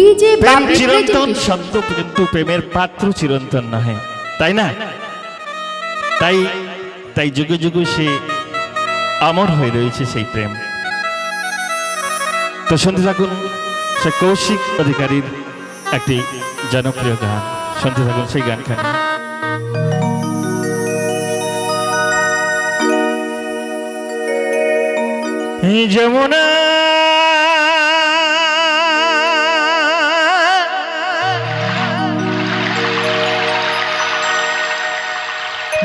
DJ প্রেম চিরন্তন সত্য কিন্তু প্রেমের পাত্র চিরন্তন নহে তাই না? তাই তাই যুগে যুগে সে আমর হয়ে রয়েছে সেই প্রেম। তো শুনতে থাকুন সে কৌশিক অধিকারীর একটি জনপ্রিয় গান। শুনতে থাকুন সেই গানখানি। যমুনা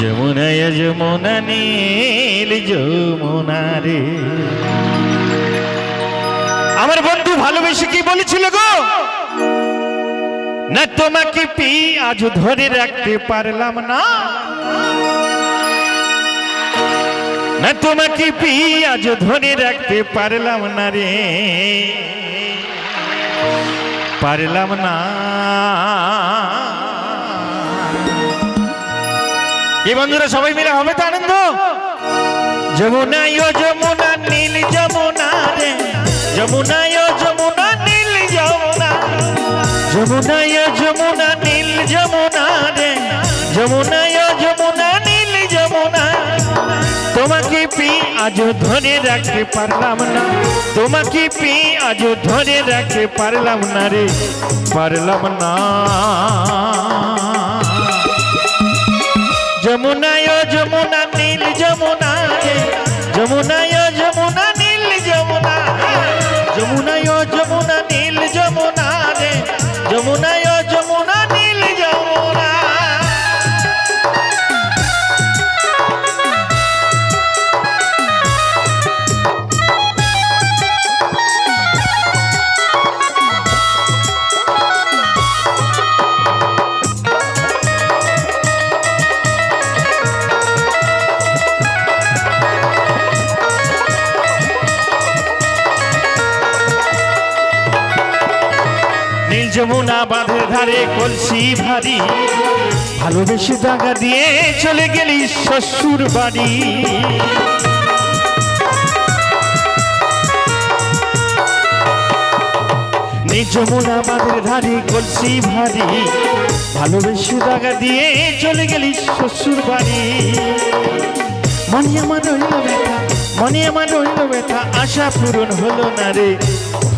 যমুনায় যমুনা নীল যমুনা রে। আমার বন্ধু ভালোবেসে কি বলেছিল গো? না তোমাকে পি আজ ধরে রাখতে পারলাম না। না তোমাকে পি আজ ধরে রাখতে পারলাম না রে। পারলাম না। এই বন্ধুরা সবাই মিলে হবে তো আনন্দ? যমুনা ও যমুনা নীল যমুনা রে। যমুনা ও যমুনা নীল যমুনা। যমুনা ও যমুনা নীল যমুনা রে। যমুনা ও যমুনা নীল যমুনা। তোমাকে পি আজ ধরে রাখতে পারলাম না। তোমাকে পি আজ ধরে রাখতে পারলাম না রে। পারলাম না। যমুনায় যমুনা নীল যমুনা যমুনায় যমুনা বাঁধের ধারে কলসি ভারী। ভালোবেসে টাকা দিয়ে চলে গেলি শ্বশুর বাড়ি। যমুনা বাঁধের ধারে কলসি ভারী। ভালোবেসে টাকা দিয়ে চলে গেলি শ্বশুর বাড়ি। মনে আমার রইল ব্যথা, মনে আমার রইল ব্যথা, আশা পূরণ হলো না রে,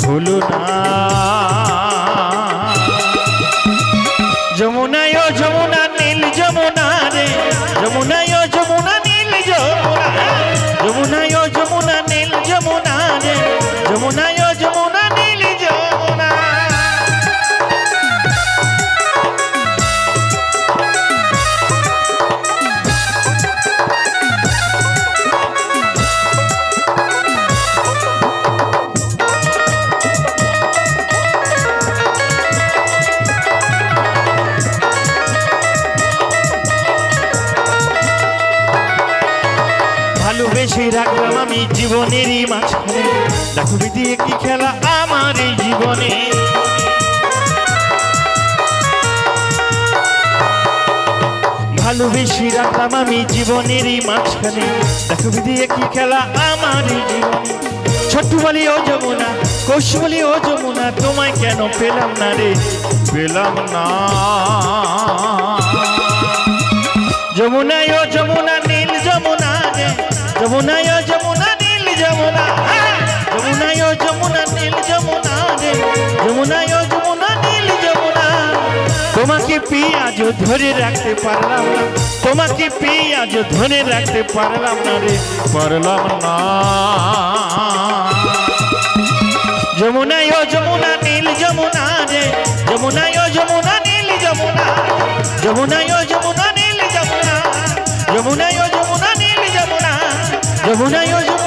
হলো না। যমুনায় ভালোবেসে রাখলাম আমি জীবনেরই মাঝখানে। দেখো দিয়ে কি খেলা আমার এই জীবনে? ভালোবেসে রাখলাম আমি জীবনেরই মাঝখানে। দেখো দিয়ে কি খেলা আমার এই জীবনে? ছোট্ট বলি, ও যমুনা কোষ বলি, ও যমুনা, তোমায় কেন পেলাম না রে? পেলাম না। যমুনায়, ও যমুনা যমুনা যমুনায়, যমুনা নীল যমুনা। যমুনায়, যমুনা নীল যমুনা রে। যমুনায়, যমুনা নীল যমুনা। তোমাকে পেঁয়াজ ধরে রাখতে পারলাম না। তোমাকে পেঁয়াজ ধরে রাখতে পারলাম না রে। পারলাম না। যমুনায়, যমুনা নীল যমুনা রে। যমুনায়, যমুনা নীল যমুনা। যমুনায়, যমুনা নীল যমুনা। যমুনায় 我不能有。